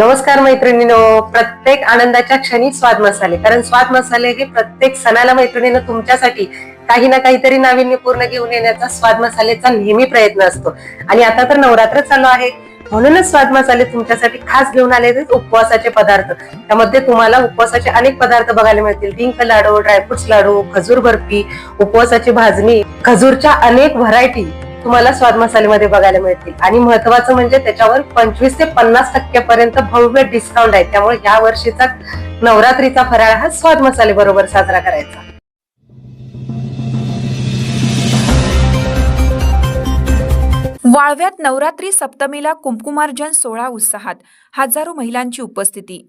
नमस्कार मैत्रिणीनो. प्रत्येक आनंदाच्या क्षणी स्वाद मसाले. कारण स्वाद मसाले हे प्रत्येक सणाला मैत्रिणीनं तुमच्यासाठी काही ना काहीतरी नाविन्यपूर्ण घेऊन येण्याचा स्वाद मसालेचा नेहमी प्रयत्न असतो. आणि आता तर नवरात्र चालू आहे. म्हणूनच स्वाद मसाले तुमच्यासाठी खास घेऊन आले उपवासाचे पदार्थ. त्यामध्ये तुम्हाला उपवासाचे अनेक पदार्थ बघायला मिळतील. डिंक लाडू ड्रायफ्रुट्स लाडू खजूर बर्फी उपवासाची भाजणी खजूरच्या अनेक व्हरायटी तुम्हाला स्वाद मसालेमध्ये बघायला मिळतील. आणि महत्वाचं म्हणजे त्याच्यावर पंचवीस ते पन्नास टक्क्यापर्यंत भव्य डिस्काउंट आहे. त्यामुळे ह्या वर्षीचा नवरात्रीचा फराळ हा स्वाद मसाले बरोबर साजरा करायचा. वाळव्यात नवरात्री सप्तमीला कुंकुमार्जन सोहळा उत्साहात हजारो महिलांची उपस्थिती.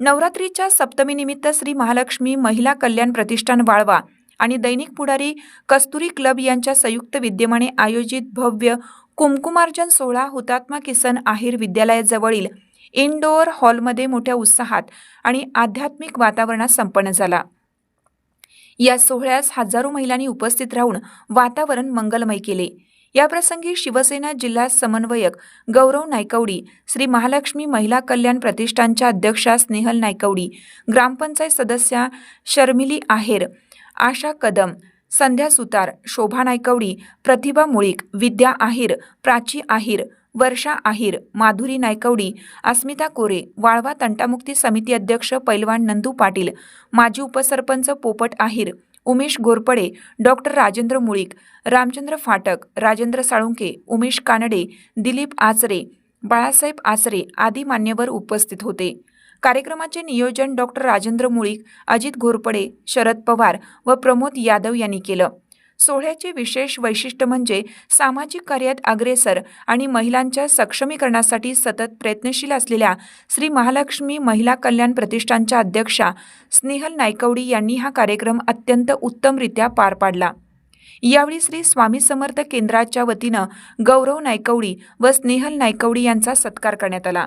नवरात्रीच्या सप्तमीनिमित्त श्री महालक्ष्मी महिला कल्याण प्रतिष्ठान वाळवा आणि दैनिक पुढारी कस्तुरी क्लब यांच्या संयुक्त विद्यमाने आयोजित भव्य कुमकुमार्जन सोहळा हुतात्मा किसन आहिर विद्यालयाजवळील इनडोअर हॉलमध्ये मोठ्या उत्साहात आणि आध्यात्मिक वातावरणात संपन्न झाला. या सोहळ्यास हजारो महिलांनी उपस्थित राहून वातावरण मंगलमय केले. याप्रसंगी शिवसेना जिल्हा समन्वयक गौरव नायकवडी श्री महालक्ष्मी महिला कल्याण प्रतिष्ठानच्या अध्यक्षा स्नेहल नायकवडी ग्रामपंचायत सदस्या शर्मिली आहेर आशा कदम संध्या सुतार शोभा नायकवडी प्रतिभा मुळीक विद्या आहेर प्राची आहेर वर्षा आहेर माधुरी नायकवडी अस्मिता कोरे वाळवा तंटामुक्ती समिती अध्यक्ष पैलवान नंदू पाटील माजी उपसरपंच पोपट आहेर उमेश घोरपडे डॉक्टर राजेंद्र मुळीक रामचंद्र फाटक राजेंद्र साळुंके उमेश कानडे दिलीप आचरे बाळासाहेब आचरे आदी मान्यवर उपस्थित होते. कार्यक्रमाचे नियोजन डॉक्टर राजेंद्र मुळीक अजित घोरपडे शरद पवार व प्रमोद यादव यांनी केलं. सोहळ्याचे विशेष वैशिष्ट्य म्हणजे सामाजिक कार्यात अग्रेसर आणि महिलांच्या सक्षमीकरणासाठी सतत प्रयत्नशील असलेल्या श्री महालक्ष्मी महिला कल्याण प्रतिष्ठानच्या अध्यक्षा स्नेहल नायकवडी यांनी हा कार्यक्रम अत्यंत उत्तमरित्या पार पाडला. यावेळी श्री स्वामी समर्थ केंद्राच्या वतीनं गौरव नायकवडी व स्नेहल नायकवडी यांचा सत्कार करण्यात आला.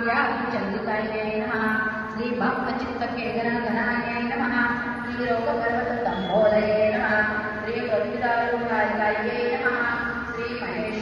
श्री भाग्याचंदिकाये नमः। श्री भक्तचित्तकेगणगणाय नमः। श्री रोगपर्वतम्भोदये नमः श्री